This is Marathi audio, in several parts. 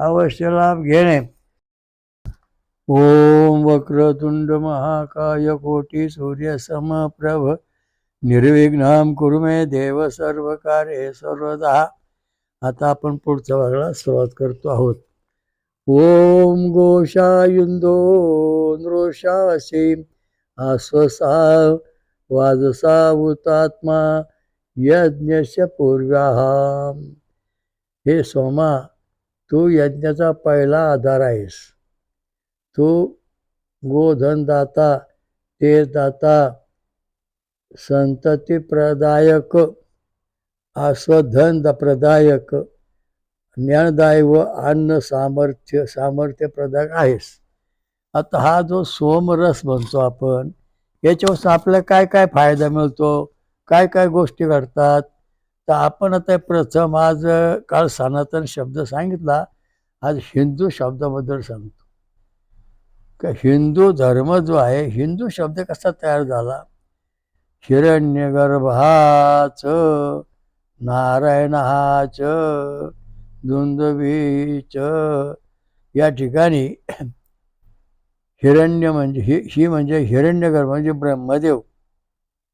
अवश्य लाभ घेणे. ओम वक्रतुंड महाकाय कोटी सूर्य समप्रभ निर्विघ्नाम कुरु मे देव सर्व कार्य सर्वदा. आता आपण पुढच्या भागाला सुरुवात करतो आहोत. ओम गोषायुंदो नृषासी आश्वसा वाजसा हुतात्मा यज्ञस्य पूर्व्याहा हे सोमा तू यज्ञाचा पहिला आधार आहेस. तू गोधनदाता तेजदाता संतती प्रदायक आस्वधन प्रदायक ज्ञानदाय व अन्न सामर्थ्य सामर्थ्य प्रदायक आहेस. आता हा जो सोमरस म्हणतो आपण याच्यापासून आपल्याला काय काय फायदा मिळतो? काय काय गोष्टी घडतात? तर आपण आता प्रथम आज काल सनातन शब्द सांगितला. आज हिंदू शब्दाबद्दल सांगतो. का हिंदू धर्म जो आहे हिंदू शब्द कसा तयार झाला? हिरण्यगर्भाच नारायणाच दुंदवीच या ठिकाणी हिरण्य म्हणजे ही ही म्हणजे हिरण्यगर्भ म्हणजे ब्रह्मदेव.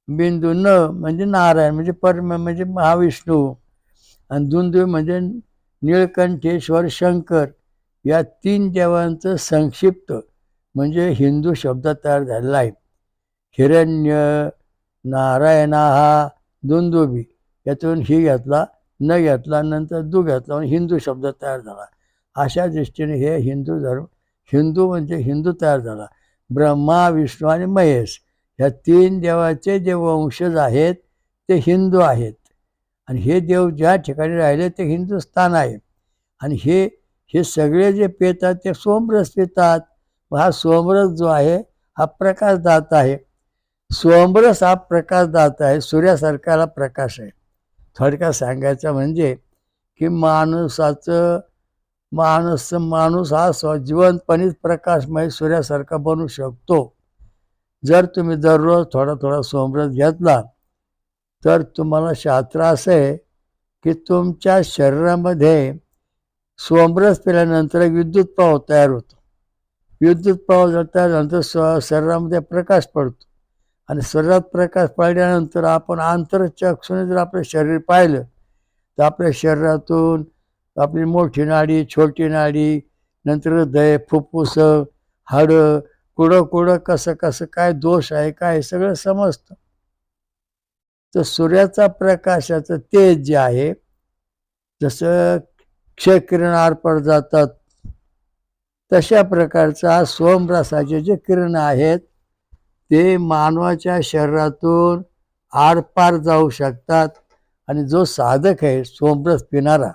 बिंदू न म्हणजे नारायण म्हणजे परम म्हणजे महाविष्णू आणि दुंदवी म्हणजे निळकंठेश्वर शंकर या तीन देवांचं संक्षिप्त म्हणजे हिंदू शब्द तयार झालेला आहे. हिरण्य नारायणा हा दुंदुबी यातून ही घेतला न घेतला नंतर दु घेतला आणि हिंदू शब्द तयार झाला. अशा दृष्टीने हे हिंदू धर्म हिंदू म्हणजे हिंदू तयार झाला. ब्रह्मा विष्णू आणि महेश. ह्या तीन देवाचे जे वंशज आहेत ते हिंदू आहेत. आणि हे देव ज्या ठिकाणी राहिले ते हिंदुस्थान आहे. आणि हे हे सगळे जे पेतात ते सोमरस पितात. हा सोमरस जो आहे हा प्रकाशदात आहे. सोमरस हा प्रकाशदात आहे सूर्यासारखाला प्रकाश आहे. थोडक्यात सांगायचं म्हणजे की माणसाचं माणूस माणूस हा स्वजीवनपणेच प्रकाशमय सूर्यासारखा बनू शकतो. जर तुम्ही दररोज थोडा थोडा सोमरस घेतला तर तुम्हाला शास्त्र असं आहे की तुमच्या शरीरामध्ये सोमरस पिल्यानंतर विद्युत प्रवाह तयार होतो. विद्युत प्रवाह जर त्यानंतर स शरीरामध्ये प्रकाश पडतो. आणि शरीरात प्रकाश पडल्यानंतर आपण आंतरचक्षुने जर आपलं शरीर पाहिलं तर आपल्या शरीरातून आपली मोठी नाडी छोटी नाडी नंतर हृदय फुफ्फुस हाडं कुठं कुठं कसं कसं काय दोष आहे काय सगळं समजतं. तर सूर्याचा प्रकाशाचं तेज जे आहे जसं क्षयकिरण आरपड जातात तशा प्रकारचा सोमरसाचे जे किरण आहेत ते मानवाच्या शरीरातून आरपार जाऊ शकतात. आणि जो साधक आहे सोमरस पिणारा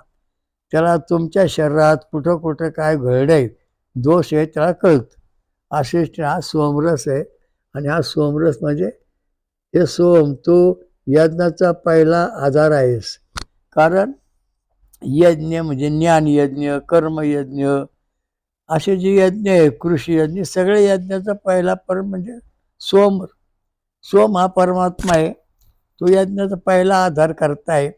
त्याला तुमच्या शरीरात कुठं कुठं काय घडे दोष आहे त्याला कळतं. असे हा सोमरस आहे. आणि हा सोमरस म्हणजे हे सोम तो यज्ञाचा पहिला आधार आहेस. कारण यज्ञ म्हणजे ज्ञानयज्ञ कर्मयज्ञ असे जे यज्ञ आहे कृषी यज्ञ सगळे यज्ञाचा पहिला परम म्हणजे सोम. सोम हा परमात्मा आहे. तो यज्ञाचा पहिला आधार करताय.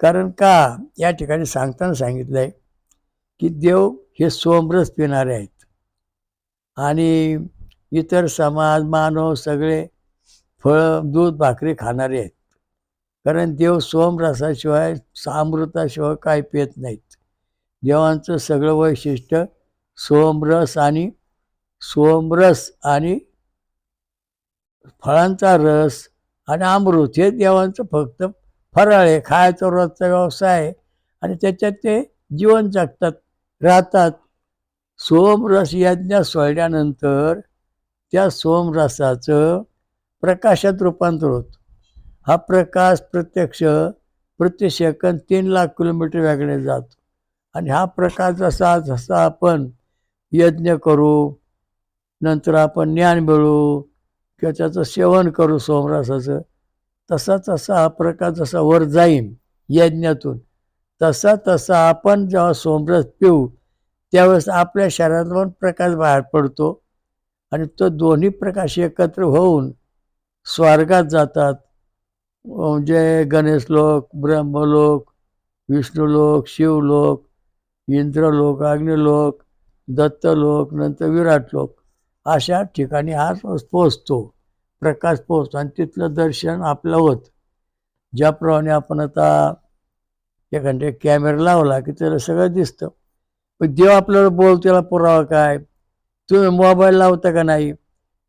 कारण का? या ठिकाणी सांगताना सांगितलं आहे की देव हे सोमरस पिणारे आहेत. आणि इतर समाज मानव सगळे फळं दूध भाकरी खाणारे आहेत. कारण देव सोमरसाशिवाय अमृताशिवाय काय पेत नाहीत. देवांचं सगळं वैशिष्ट्य सोमरस आणि सोमरस आणि फळांचा रस आणि अमृत हे देवांचं फक्त फराळ आहे. खायचा रोजचा व्यवसाय आहे. आणि त्याच्यात ते जीवन जगतात राहतात. सोमरस यज्ञ सोडल्यानंतर त्या सोमरसाचं प्रकाशात रूपांतर होतं. हा प्रकाश प्रत्यक्ष प्रति सेकंद तीन लाख किलोमीटर वेगळे जातो. आणि हा प्रकार जसा जसा आपण यज्ञ करू नंतर आपण ज्ञान मिळू किंवा त्याचं सेवन करू सोमरसाचं तसा तसा हा प्रकाश जसा वर जाईन यज्ञातून तसा तसा आपण जेव्हा सोमरस पिऊ त्यावेळेस आपल्या शरीरातून प्रकाश बाहेर पडतो आणि तो दोन्ही प्रकाश एकत्र होऊन स्वर्गात जातात. म्हणजे गणेशलोक ब्रह्मलोक विष्णुलोक शिवलोक इंद्रलोक अग्निलोक दत्तलोक नंतर विराट लोक अशा ठिकाणी हा पोचतो प्रकाश पोचतो आणि तिथलं दर्शन आपलं होत. ज्याप्रमाणे आपण आता एखाद्या कॅमेरा लावला की त्याला सगळं दिसतं. पण देव आपल्याला बोल त्याला पुरावा काय? तुम्ही मोबाईल लावता का नाही?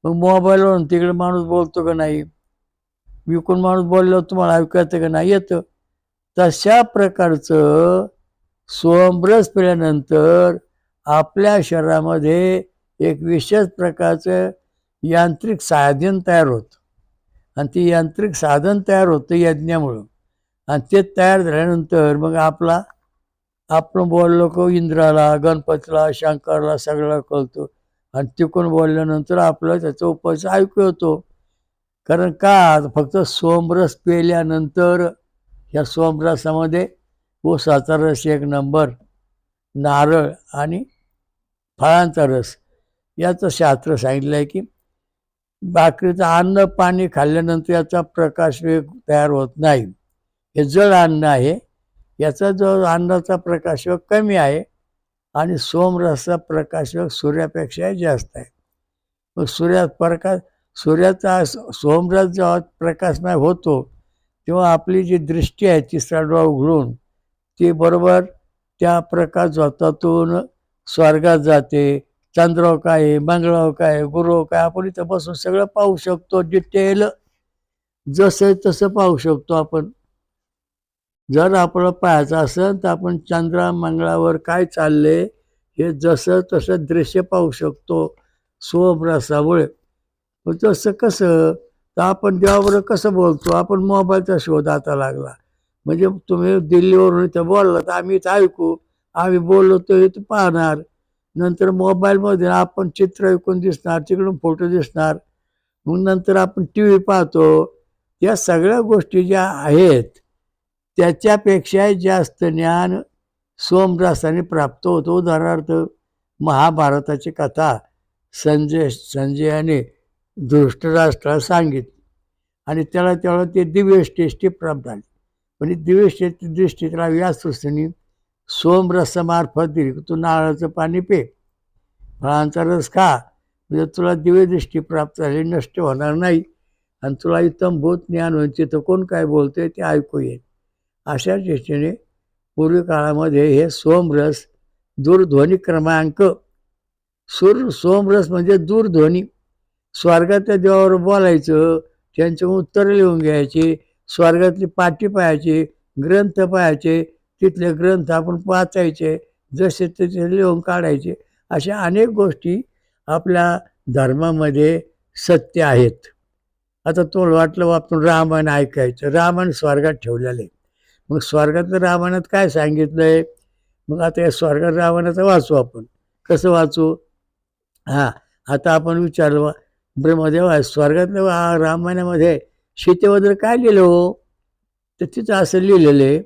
मग मोबाईलवरून तिकडे माणूस बोलतो का नाही? विकून माणूस बोलल्यावर तुम्हाला ऐकायचं का नाही? येतं. तशा प्रकारचं सोमरस पिल्यानंतर आपल्या शरीरामध्ये एक विशेष प्रकारचं यांत्रिक साधन तयार होतं. आणि ते यांत्रिक साधन तयार होतं यज्ञामुळं. आणि ते तयार झाल्यानंतर मग आपला आपण बोललो को इंद्राला गणपतीला शंकरला सगळ्याला कळतो. आणि तिकून बोलल्यानंतर आपलं त्याचा उपास ऐकू येतो कारण का? फक्त सोमरस पेल्यानंतर या सोमरसामध्ये ऊसाचा रस एक नंबर नारळ आणि फळांचा रस. याचं शास्त्र सांगितलं आहे की भाकरीचं अन्न पाणी खाल्ल्यानंतर याचा प्रकाश वेग तयार होत नाही. हे जड अन्न आहे. याचा जो आनंदाचा प्रकाश कमी आहे आणि सोमरसचा प्रकाश सूर्यापेक्षा जास्त आहे. मग सूर्यात प्रकाश सूर्याचा सोमरस जेव्हा प्रकाशमय होतो तेव्हा आपली जी दृष्टी आहे तिसरा डोळा उघडून ती बरोबर त्या प्रकाश जातातून स्वर्गात जाते. चंद्राव काय आहे मंगळाव काय गुरु काय आपण इथं बसून सगळं पाहू शकतो डिटेल जसं तसं पाहू शकतो आपण. जर आपलं पाहायचं असेल तर आपण चंद्रा मंगळावर काय चालले हे जसं तसं दृश्य पाहू शकतो. सोमरसामुळे मग तसं कसं तर आपण देवाबरोबर कसं बोलतो? आपण मोबाईलचा शोध आता लागला. म्हणजे तुम्ही दिल्लीवरून इथं बोलला तर आम्ही इथं ऐकू आम्ही बोललो तर इथं पाहणार. नंतर मोबाईलमध्ये आपण चित्र ऐकून दिसणार तिकडून फोटो दिसणार. मग नंतर आपण टी व्ही पाहतो. या सगळ्या गोष्टी ज्या आहेत त्याच्यापेक्षा जास्त ज्ञान सोमरासाने प्राप्त होतो. उदाहरणार्थ महाभारताची कथा संजय संजयाने धृष्टराष्ट्राला सांगितली. आणि त्याला त्याला ते दिव्यश्रेष्ठी प्राप्त झाली. पण दिव्यश्रेष्ठी दृष्टी त्याला व्यासृष्टीने सोमरसामार्फत दिली. तू नारळाचं पाणी पे. फळांचा रस खा. म्हणजे तुला दिव्य दृष्टी प्राप्त झाली नष्ट होणार नाही. आणि तुला इथं भूत ज्ञान होईल. तिथं कोण काय बोलतोय ते ऐकू येईल. अशा दृष्टीने पूर्वी काळामध्ये हे सोमरस दूरध्वनी क्रमांक सूर सोमरस म्हणजे दूरध्वनी. स्वर्गातल्या देवावर बोलायचं त्यांचे उत्तर लिहून घ्यायचे स्वर्गातली पाठी पाहायची ग्रंथ पाहायचे तिथले ग्रंथ आपण वाचायचे जसे तसे लिहून काढायचे अशा अनेक गोष्टी आपल्या धर्मामध्ये सत्य आहेत. आता तो वाटलं आपण रामायण ऐकायचं रामायण स्वर्गात ठेवलेलं आहे. मग स्वर्गात रामायणात काय सांगितलं आहे मग आता या स्वर्गात रामायणाचं वाचू आपण. कसं वाचू? हां आता आपण विचारलं ब्रह्मदेवा आहे स्वर्गातल्या रामायणामध्ये सीतेबद्दल काय लिहिलं हो? तर तिथं असं लिहिलेलं आहे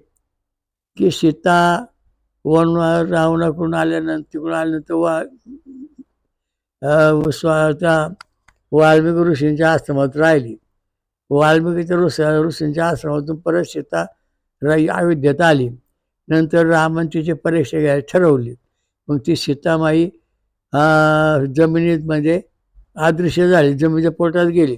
की सीता वन रावणाकडून आल्यानंतर तिकडून आल्यानंतर वा स्वतः वाल्मिकी ऋषींच्या आश्रमात राहिली. वाल्मिकीच्या ऋष ऋषींच्या आश्रमातून परत सीता अयोध्येत आली. नंतर रामन तिची परीक्षा घ्यायला ठरवली. मग ती सीतामाई जमिनीत म्हणजे अदृश्य झाली. जमिनीच्या पोटात गेली.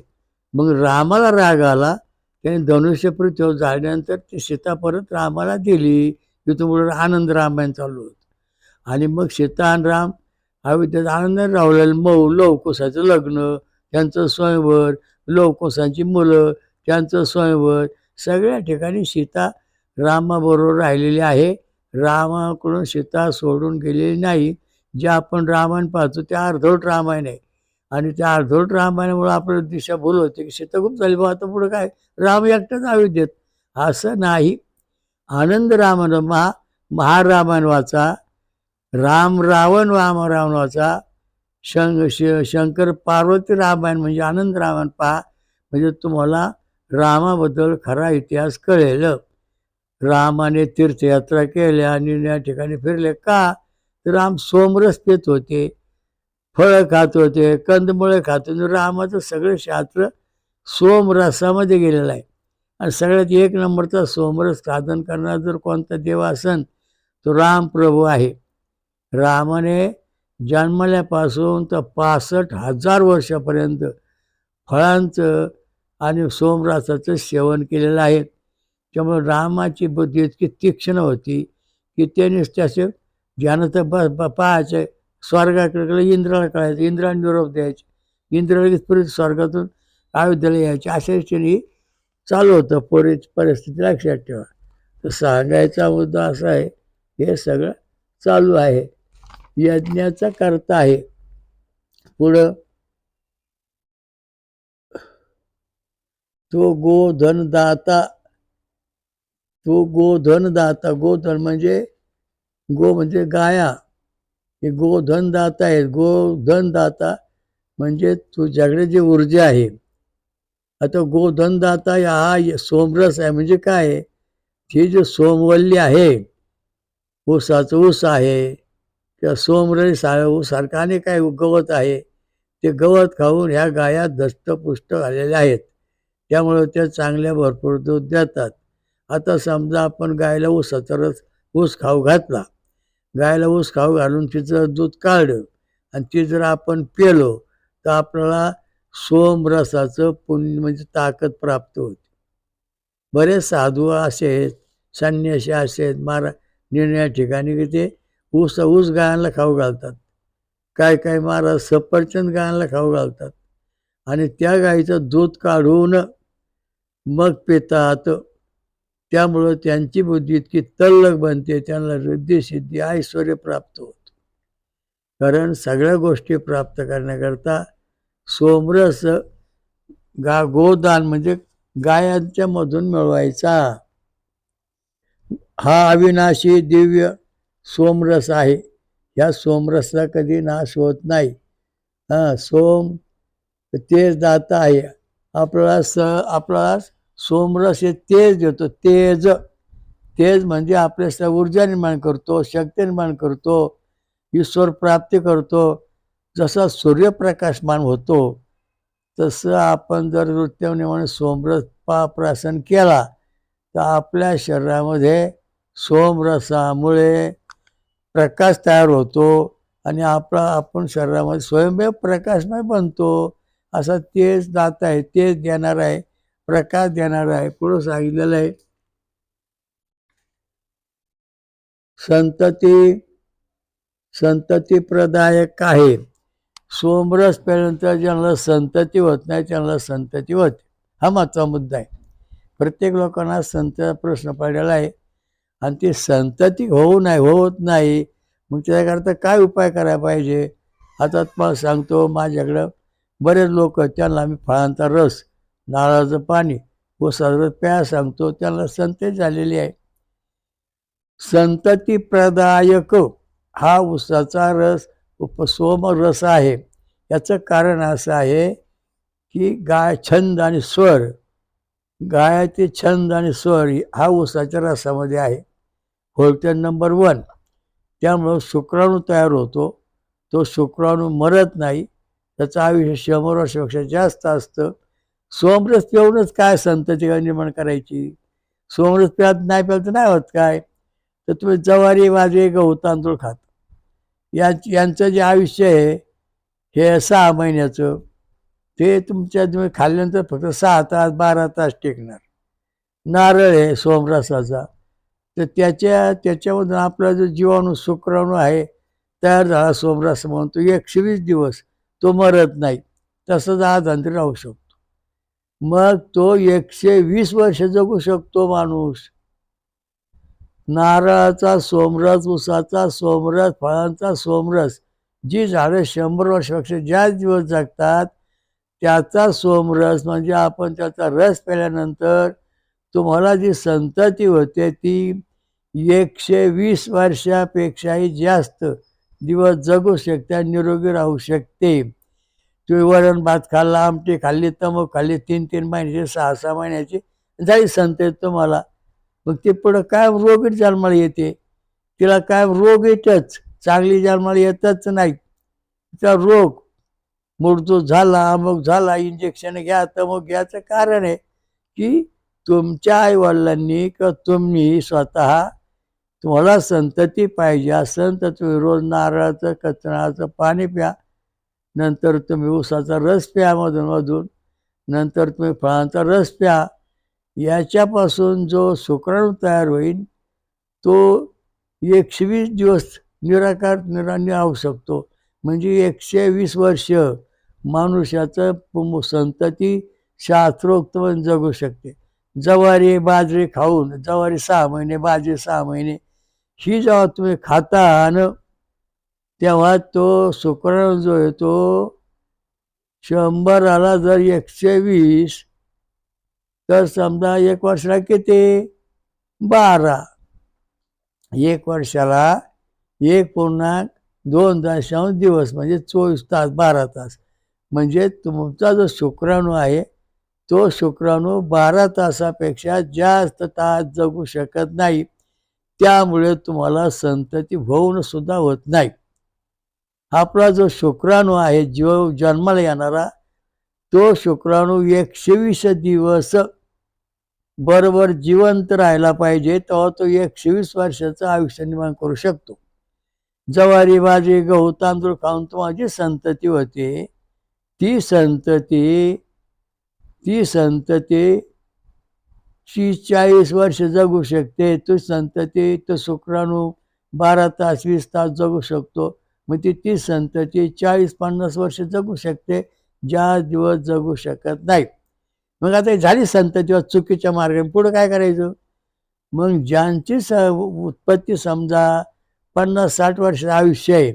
मग रामाला राग आला. त्याने धनुष्य पृथ्वीवर झाल्यानंतर ती सीता परत रामाला दिली. तिथून आनंद रामायण चालू होतं. आणि मग सीता आणि राम अयोध्येत आनंदाने राहुलेलं. मऊ लवकुसाचं लग्न त्यांचं स्वयंवर लवकुसांची मुलं त्यांचं स्वयंवर. सगळ्या ठिकाणी सीता रामाबरोबर राहिलेली आहे. रामाकडून सीता सोडून गेलेली नाही. जे आपण रामायण पाहतो ते अर्धवट रामायण आहे. आणि त्या अर्धवट रामायणामुळे आपल्याला दिशा भूल होते की सीता खूप झाली. बा आता पुढं काय? राम एकटाच अयोध्येत. असं नाही. आनंद रामायण महा महारामायण वाचा. राम रावण राम रावण वाचा. शंक श शंकर पार्वती रामायण म्हणजे आनंद रामायण पहा. म्हणजे तुम्हाला रामाबद्दल खरा इतिहास कळेल. रामाने तीर्थयात्रा केल्या आणि या ठिकाणी फिरले. का? तर राम सोमरस पित होते फळं खात होते कंदमुळं खात होते. रामाचं सगळं शास्त्र सोमरसामध्ये गेलेलं आहे. आणि सगळ्यात एक नंबरचा सोमरस साधन करणारा जर कोणता देव असन तो रामप्रभू आहे. रामाने जन्मल्यापासून तर पासष्ट हजार वर्षापर्यंत फळांचं आणि सोमरसाचं सेवन केलेलं आहे. त्यामुळे रामाची बुद्धी इतकी तीक्ष्ण होती की त्यानेच त्याचे ज्ञानाचं ब ब पाहायचे स्वर्गाकडे इंद्राला कळायचं इंद्राने निरोप द्यायचे. इंद्राला लगेच परत स्वर्गातून अयोध्येला यायचे. अशा रीतीने चालू होतं पोरीची परिस्थिती लक्षात ठेवा. तर सांगायचा मुद्दा असा आहे हे सगळं चालू आहे. यज्ञाचा करता आहे. पुढं तो गो धनदाता तो गोधनदाता गोधन म्हणजे गो म्हणजे गाया. हे गोधनदाता आहेत. गोधनदाता म्हणजे तुझ्याकडे जी ऊर्जा आहे. आता गोधनदाता हा सोमरस आहे. म्हणजे काय? आहे? ही जी सोमवल्ली आहे ऊसाचं ऊस आहे किंवा सोमरस आहे ऊसारखं अनेक काय गवत आहे ते गवत खाऊन ह्या गाया दष्टपुष्ट झालेल्या आहेत. त्यामुळं त्या चांगल्या भरपूर दूध देतात. आता समजा आपण गायला ऊसाचा रस ऊस खाऊ घातला. गायला ऊस खाऊ घालून तिचं दूध काढलं आणि ते जर आपण पेलो तर आपल्याला सोमरसाचं पुण्य म्हणजे ताकद प्राप्त होते. बरेच साधू असे आहेत संन्यासी असे आहेत मारा निर्णया ठिकाणी की ते ऊस ऊस गायांना खाऊ घालतात. काय काय महाराज सफरचंद गायांना खाऊ घालतात. आणि त्या गाईचं दूध काढून मग पितात. त्यामुळं त्यांची बुद्धी इतकी तल्लक बनते त्यांना रिद्धी सिद्धी ऐश्वर प्राप्त होत. कारण सगळ्या गोष्टी प्राप्त करण्याकरता सोमरस गा गोदान म्हणजे गायांच्या मधून मिळवायचा. हा अविनाशी दिव्य सोमरस आहे. ह्या सोमरसला कधी नाश होत नाही. हां सोम तेच दाता आहे. आपला स आपला सोमरस हे तेज देतो तेज. तेज म्हणजे आपल्या ऊर्जा निर्माण करतो शक्ती निर्माण करतो ईश्वर प्राप्ती करतो. जसा सूर्यप्रकाशमान होतो तसं आपण जर नृत्यनिमाने सोमरस पाप्रासन केला तर आपल्या शरीरामध्ये सोमरसामुळे प्रकाश तयार होतो आणि आपला आपण शरीरामध्ये स्वयंमेव प्रकाशमय बनतो. असा तेज दात आहे तेज देणार आहे. प्रकाश देणारा आहे. पुढं सांगितलेलं आहे. संतती संतती प्रदायक आहे. सोमरस पेल्यानंतर ज्यांना संतती होत नाही त्यांना संतती होते. हा मागचा मुद्दा आहे. प्रत्येक लोकांना संत प्रश्न पडलेला आहे. आणि ती संतती होऊ नाही होत नाही. मग त्याच्याकरता काय उपाय करायला पाहिजे? आता तुम्हाला सांगतो माझ्याकडं बरेच लोक त्यांना आम्ही फळांचा रस नारळाचं पाणी व रस प्या सांगतो त्यांना संतती झालेली आहे. संतती प्रदायक हा उसाचा रस उपसोम रस आहे. याचं कारण असं आहे की गाय छंद आणि स्वर गायाचे छंद आणि स्वर हा उसाच्या रसामध्ये आहे. होल्टेन नंबर वन त्यामुळं शुक्राणू तयार होतो. तो शुक्राणू मरत नाही. त्याचं आयुष्य शंभर वर्षापेक्षा जास्त असतं. सोमरस पिऊनच काय संतती निर्माण करायची? सोमरस प्यात नाही प्याल तर नाही होत काय? तर तुम्ही जवारी बाजरी गहू तांदूळ खात. या यांचं जे आयुष्य आहे हे सहा महिन्याचं ते तुमच्या तुम्ही खाल्ल्यानंतर फक्त सहा तास बारा तास टेकणार. नारळ आहे सोमरसाचा. तर त्याच्या त्याच्यामधून आपला जो जीवाणू शुक्राणू आहे तयार झाला सोमरस म्हणून तो एकशे वीस दिवस तो मरत नाही. तसंच आज अंतरी राहू शकतो. मग तो एकशे वीस वर्ष जगू शकतो माणूस. नारळाचा सोमरस उसाचा सोमरस फळांचा सोमरस जी झाडं शंभर वर्षापेक्षा जास्त दिवस जगतात त्याचा सोमरस म्हणजे आपण त्याचा रस प्याल्यानंतर तुम्हाला जी संतती होते ती एकशे वीस वर्षापेक्षाही जास्त दिवस जगू शकते आणि निरोगी राहू शकते. तुम्ही वरण भात खाल्ला आमटी खाल्ली तमक खाल्ली तीन तीन महिन्याची सहा सहा महिन्याची जाई संत येत तुम्हाला. मग ते पुढं काय रोग जन्माला येते? तिला काय रोग येतच चांगली जन्माला येतच नाही. तिचा रोग मृत्यू झाला अमुक झाला इंजेक्शन घ्या तमुक घ्यायचं कारण आहे की तुमच्या आईवडिलांनी किंवा तुम्ही स्वतः तुम्हाला संतती पाहिजे. असेल तर तुम्ही रोज नारळाचं कचराचं पाणी प्या. नंतर तुम्ही ऊसाचा रस प्या मधून मधून. नंतर तुम्ही फळांचा रस प्या. याच्यापासून जो शुक्राणू तयार होईल तो एकशे वीस दिवस निराकार निराने राहू शकतो. म्हणजे एकशे वीस वर्ष मानुष्याचं संतती शास्त्रोक्तपणे जगू शकते. जवारी बाजरी खाऊन जवारी सहा महिने बाजरी सहा महिने ही जेव्हा तुम्ही खाता आणि तेव्हा तो शुक्राणू जो आहे तो शंभराला जर एकशे वीस तर समजा एक वर्षाला किती? बारा. एक वर्षाला एक पूर्णांक दोन दशांश दिवस म्हणजे चोवीस तास बारा तास. म्हणजे तुमचा जो शुक्राणू आहे तो शुक्राणू बारा तासापेक्षा जास्त तास जगू शकत नाही. त्यामुळे तुम्हाला संतती होऊन सुद्धा होत नाही. आपला जो शुक्राणू आहे जीव जन्माला येणारा तो शुक्राणू एकशे वीस दिवस बरोबर जिवंत राहायला पाहिजे तेव्हा तो एकशे वीस वर्षाचं आयुष्य निर्माण करू शकतो. जवारी बाजरी गहू तांदूळ खाऊन तो जी संतती होते. ती संतती ती संतती ची चाळीस वर्ष जगू शकते. तो संतती तो शुक्राणू बारा तास वीस तास जगू शकतो. मग ती ती संतती चाळीस पन्नास वर्ष जगू शकते ज्या दिवस जगू शकत नाही मग आता झाली संततीवर चुकीच्या मार्गाने पुढं काय करायचं? मग ज्यांची स उत्पत्ती समजा पन्नास साठ वर्षाचं आयुष्य आहे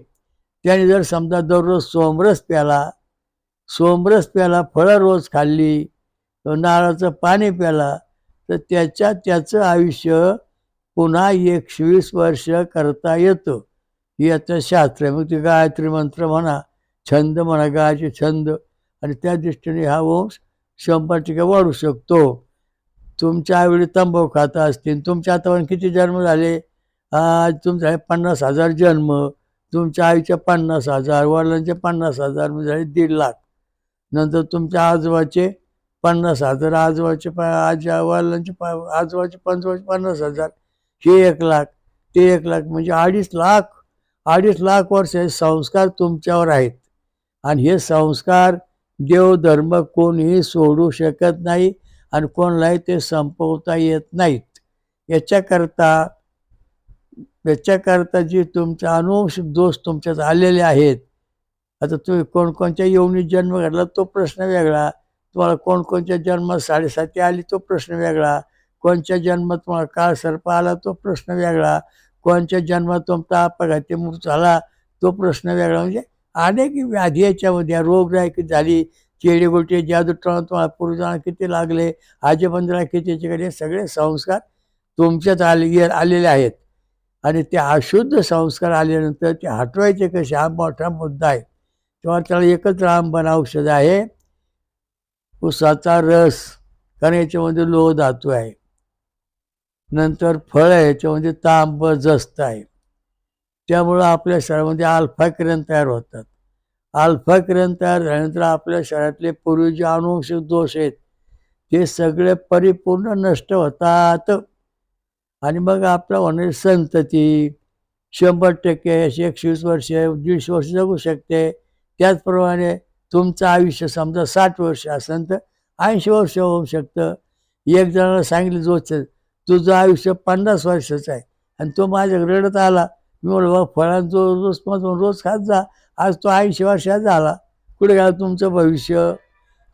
त्याने जर समजा दररोज सोमरस प्याला सोमरस प्याला फळं रोज खाल्ली नारळाचं पाणी प्याला तर त्याच्या त्याचं आयुष्य पुन्हा एकशे वीस वर्ष करता येतं. ही याचं शास्त्र आहे. मग ते गायत्री मंत्र म्हणा छंद म्हणा गायचे छंद. आणि त्या दृष्टीने हा वंश शंभर टक्के वाढू शकतो. तुमच्या आईवडील तंबाखू खाता असतील तुमच्या आतापर्यंत किती जन्म झाले? आज तुमचा पन्नास हजार जन्म तुमच्या आईचे पन्नास हजार वडिलांचे पन्नास हजार म्हणजे झाले दीड लाख. नंतर तुमच्या आजोबाचे पन्नास हजार आजोबाचे प आज वडिलांचे प आजोबाचे पंचवाचे पन्नास हजार हे एक लाख ते एक लाख म्हणजे अडीच लाख अडीच लाख वर्ष हे संस्कार तुमच्यावर आहेत. आणि हे संस्कार देव धर्म कोणीही सोडू शकत नाही आणि कोणालाही ते संपवता येत नाहीत. याच्याकरता याच्याकरता जे तुमचे अनुवंशिक दोष तुमच्यात आलेले आहेत आता तुम्ही कोणकोणत्या योनीत जन्म घडला तो प्रश्न वेगळा तुम्हाला कोणकोणत्या जन्मात साडेसाती आली तो प्रश्न वेगळा कोणत्या जन्मात तुम्हाला काळ सर्प आला तो प्रश्न वेगळा कोणच्या जन्मात तुमचा अपघाती मृत्यू झाला तो प्रश्न वेगळा. म्हणजे अनेक व्याधी याच्यामध्ये रोगराई झाली चेडी गोटे जादू तुम्हाला पूर्वजांना किती लागले आजोबंदरा किती याच्याकडे सगळे संस्कार तुमच्यात आले आलेले आहेत. आणि ते अशुद्ध संस्कार आल्यानंतर ते हटवायचे कसे हा मोठा मुद्दा आहे. तेव्हा त्याला एकच रामबन औषध आहे उसाचा रस कारण याच्यामध्ये लोह धातू आहे. नंतर फळ आहे याच्यामध्ये म्हणजे तांब जस्त आहे. त्यामुळं आपल्या शरीरामध्ये अल्फा किरण तयार होतात. अल्फा किरण तयार झाल्यानंतर आपल्या शरीरातले पूर्वी जे अनुवंशिक दोष आहेत. ते सगळे परिपूर्ण नष्ट होतात. आणि मग आपला होणारी संतती शंभर टक्के अशी एकशे वीस वर्ष दीडशे वर्ष जगू शकते. त्याचप्रमाणे तुमचं आयुष्य समजा साठ वर्ष असेल तर ऐंशी वर्ष होऊ शकतं. एक जणाला सांगितलं जोच तुझं आयुष्य पन्नास वर्षाचं आहे. आणि तो माझ्या रडत आला. मी म्हणलो बा फळांचा रोज माझून रोज खात जा. आज तो ऐंशी वर्षात झाला. कुठे गेला तुमचं भविष्य?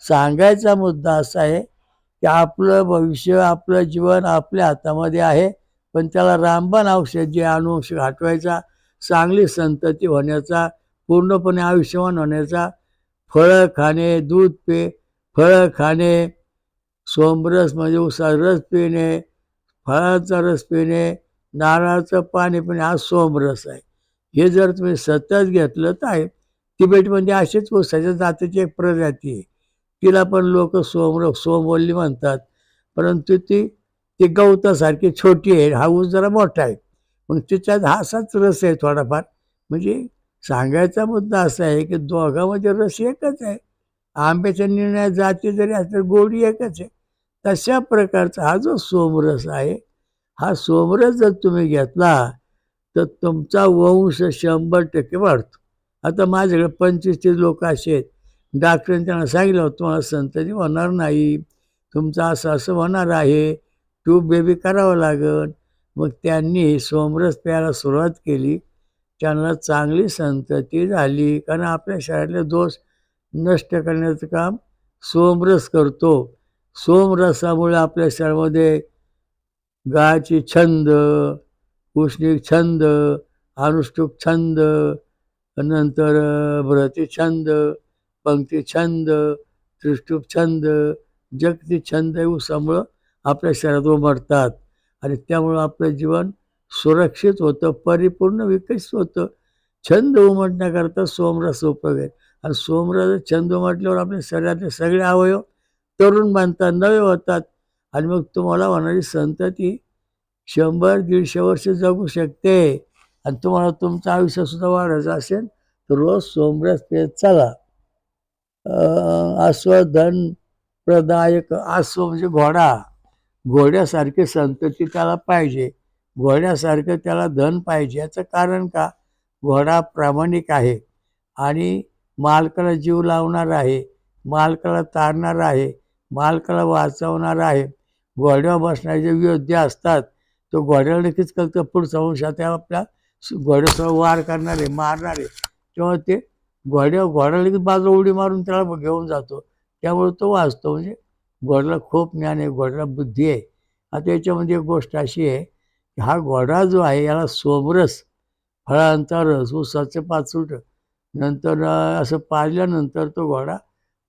सांगायचा मुद्दा असा आहे की आपलं भविष्य आपलं जीवन आपल्या हातामध्ये आहे. पण त्याला रामबाण औषध जे अनुवंश हटवायचा चांगली संतती होण्याचा पूर्णपणे आयुष्यवान होण्याचा फळं खाणे दूध पे फळं खाणे सोमरस म्हणजे उसा रस पिणे फळाचा रस पिणे नारळाचं पाणी पण हा सोमरस आहे. हे जर तुम्ही सतत घेतलं तर आहे तिबेटमध्ये अशीच ऊसाच्या जातीची एक प्रजाती आहे. तिला पण लोक सोमर सोमवल्ली म्हणतात. परंतु ती ती गवतासारखी छोटी आहे हा ऊस जरा मोठा आहे. मग तिच्यात हा असाच रस आहे थोडाफार. म्हणजे सांगायचा मुद्दा असा आहे की दोघांमध्ये रस एकच आहे. आंब्याच्या निर्णय जाती जरी असल्या गोडी एकच आहे. तशा प्रकारचा हा जो सोमरस आहे हा सोमरस जर तुम्ही घेतला तर तुमचा वंश शंभर टक्के वाढतो. आता माझ्याकडे पंचवीस तीस लोक असे आहेत. डॉक्टरांनी त्यांना सांगितलं होतं तुम्हाला संतती होणार नाही. तुमचं असं असं होणार आहे. ट्यूब बेबी करावं लागेल. मग त्यांनी सोमरस प्यायला सुरुवात केली. त्यांना चांगली संतती झाली. कारण आपल्या शरीरातले दोष नष्ट करण्याचं काम सोमरस करतो. सोमरसामुळे आपल्या शरीरामध्ये गायची छंद उष्णिक छंद अनुष्टुप छंद नंतर भ्रती छंद पंक्ती छंद त्रिष्टुप छंद जगती छंद उसामुळं आपल्या शरीरात उमटतात आणि त्यामुळं आपलं जीवन सुरक्षित होतं परिपूर्ण विकसित होतं. छंद उमटण्याकरता सोमरस उपयोग आहे. आणि सोमरस छंद उमटल्यावर आपल्या शरीरातले सगळे अवयव तरुण बांधतात नवे होतात. आणि मग तुम्हाला होणारी संतती शंभर दीडशे वर्ष जगू शकते. आणि तुम्हाला तुमचं आयुष्यसुद्धा वाढायचं असेल तर रोज सोमरस पेत चला. आस्वधन प्रदायक आस्व म्हणजे घोडा. घोड्यासारखे संतती त्याला पाहिजे. घोड्यासारखं त्याला धन पाहिजे. याचं कारण का? घोडा प्रामाणिक आहे. आणि मालकाला जीव लावणार आहे. मालकाला तारणार आहे. मालकाला वाचवणारा आहे. घोड्यावर बसणारे जे योद्धे असतात. तो घोड्याला नक्कीच कळतं पुढचा वंशा त्या आपल्या घोड्यासह वार करणारे मारणारे. तेव्हा ते घोड्या घोड्याला लगेच बाजू उडी मारून त्याला घेऊन जातो. त्यामुळे तो वाचतो. म्हणजे घोड्याला खूप ज्ञान आहे घोड्याला बुद्धी आहे. आता याच्यामध्ये एक गोष्ट अशी आहे की हा घोडा जो आहे याला सोमरस फळांचा रस ऊसाचे पाचूट नंतर असं पाजल्यानंतर तो घोडा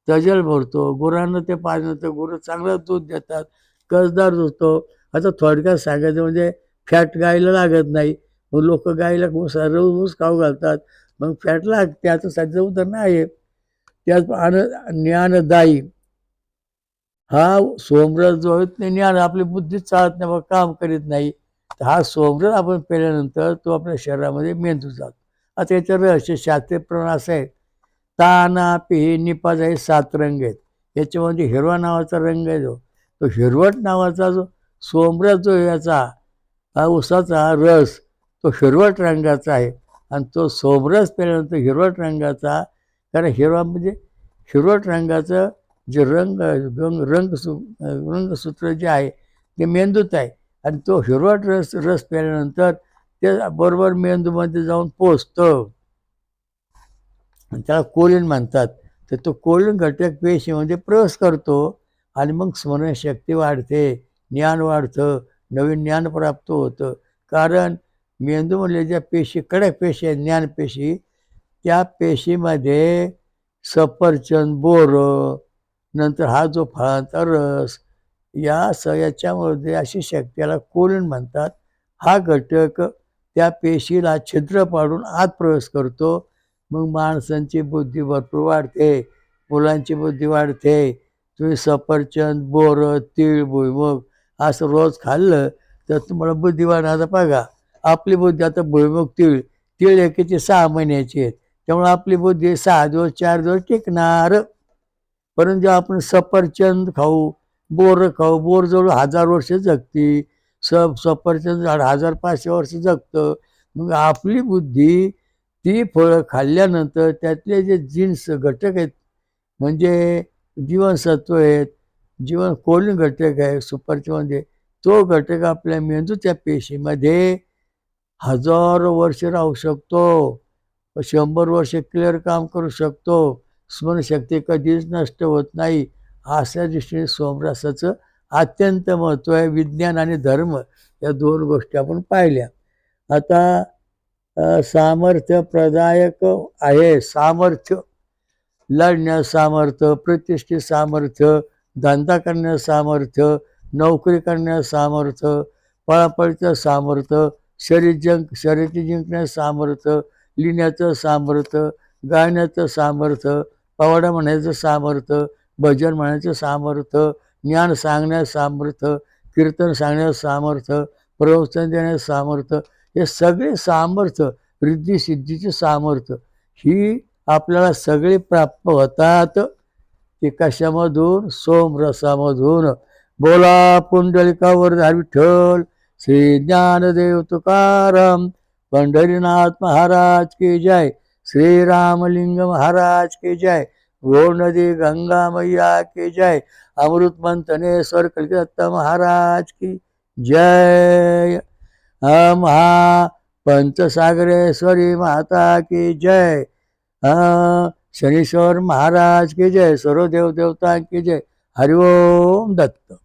तजल भरतो गुरांना ते पाजल्यानंतर गुरं चांगलं दूध देतात कसदार होतो. आता थोडक्यात सांगायचं म्हणजे फॅट गायला लागत नाही. मग लोक गायला ऊस ऊस खाऊ घालतात. मग फॅट लाग त्याचं सध्या उदाहरण आहे. त्याच आन ज्ञानदायी. हा सोमरस जो आहे ते ज्ञान आपली बुद्धी चालत नाही काम करीत नाही. हा सोमरस आपण पेल्यानंतर तो आपल्या शरीरामध्ये मेंदू जातो. आता याचं रहस्य शास्त्रीय प्रमाण असं आहे. ताना पिही निपाज हे सात रंग आहेत. याच्यामध्ये हिरवा नावाचा रंग आहे जो तो हिरवट नावाचा जो सोमरा जो याचा हा उसाचा रस तो हिरवट रंगाचा आहे. आणि तो सोमरस पेल्यानंतर हिरवट रंगाचा कारण हिरवा म्हणजे हिरवट रंगाचं जे रंग रंग रंग सु रंगसूत्र जे आहे ते मेंदूत आहे. आणि तो हिरवट रस रस प्याल्यानंतर ते बरोबर मेंदूमध्ये जाऊन पोचतं. त्याला कोलिन म्हणतात. तर तो कोलिन घटक पेशीमध्ये प्रवेश करतो आणि मग स्मरणशक्ती वाढते ज्ञान वाढतं नवीन ज्ञान प्राप्त होतं. कारण मेंदूमधल्या ज्या पेशी कडक पेशी आहेत ज्ञानपेशी त्या पेशीमध्ये सफरचंद बोरं नंतर हा जो फळांचा रस या स याच्यामध्ये अशी याला कोलिन म्हणतात. हा घटक त्या पेशीला छिद्र पाडून आत प्रवेश करतो. मग माणसांची बुद्धी भरपूर वाढते मुलांची बुद्धी वाढते. तुम्ही सफरचंद बोरं तीळ भुईमुग असं रोज खाल्लं तर तुम्हाला बुद्धी वाढणार बघा आपली बुद्धी आता भुईमुग तीळ तीळ एकीची सहा महिन्याची आहेत त्यामुळे आपली बुद्धी सहा दिवस चार दिवस टिकणार. परंतु आपण सफरचंद खाऊ बोर खाऊ बोर जवळ हजार वर्ष जगती. स सफरचंद झाड हजार पाचशे वर्ष जगतं. मग आपली बुद्धी ती फळं खाल्ल्यानंतर त्यातले जे जीन्स घटक आहेत म्हणजे जीवनसत्व आहेत जीवन कोलिन घटक आहे सुपरचमध्ये म्हणजे, तो घटक आपल्या मेंदूच्या पेशीमध्ये हजारो वर्ष राहू शकतो. शंभर वर्ष क्लिअर काम करू शकतो. स्मरणशक्ती कधीच नष्ट होत नाही. अशा दृष्टीने सोमरासाचं अत्यंत महत्त्व आहे. विज्ञान आणि धर्म या दोन गोष्टी आपण पाहिल्या. आता सामर्थ्य प्रदायक आहे. सामर्थ्य लढण्यास सामर्थ्य प्रतिष्ठित सामर्थ्य धंदा करण्यास सामर्थ्य नोकरी करण्यास सामर्थ्य पळापळीचं सामर्थ्य शरीर जिंक शर्यती जिंकण्यास सामर्थ्य लिहिण्याचं सामर्थ्य गाण्याचं सामर्थ्य पवाडा म्हणायचं सामर्थ्य भजन म्हणायचं सामर्थ्य ज्ञान सांगण्यास सामर्थ्य कीर्तन सांगण्यास सामर्थ्य प्रवचन देण्यास सामर्थ्य हे सगळे सामर्थ्य रिद्धी सिद्धीचे सामर्थ्य ही आपल्याला सगळे प्राप्त होतात. ते कशामधून? सोमरसामधून. बोला पुंडलिकावर विठ्ठल श्री ज्ञानदेव तुकाराम. पंढरीनाथ महाराज के जय. श्री रामलिंग महाराज के जय. गो नदी गंगा मैया के जय. अमृत मंथनेश्वर कलकत्ता महाराज की जय. महा पंचसागरेश्वरी माता की जय। हा शनीश्वर महाराज की जय सर्व देव देवता की जय। हरिओम दत्त।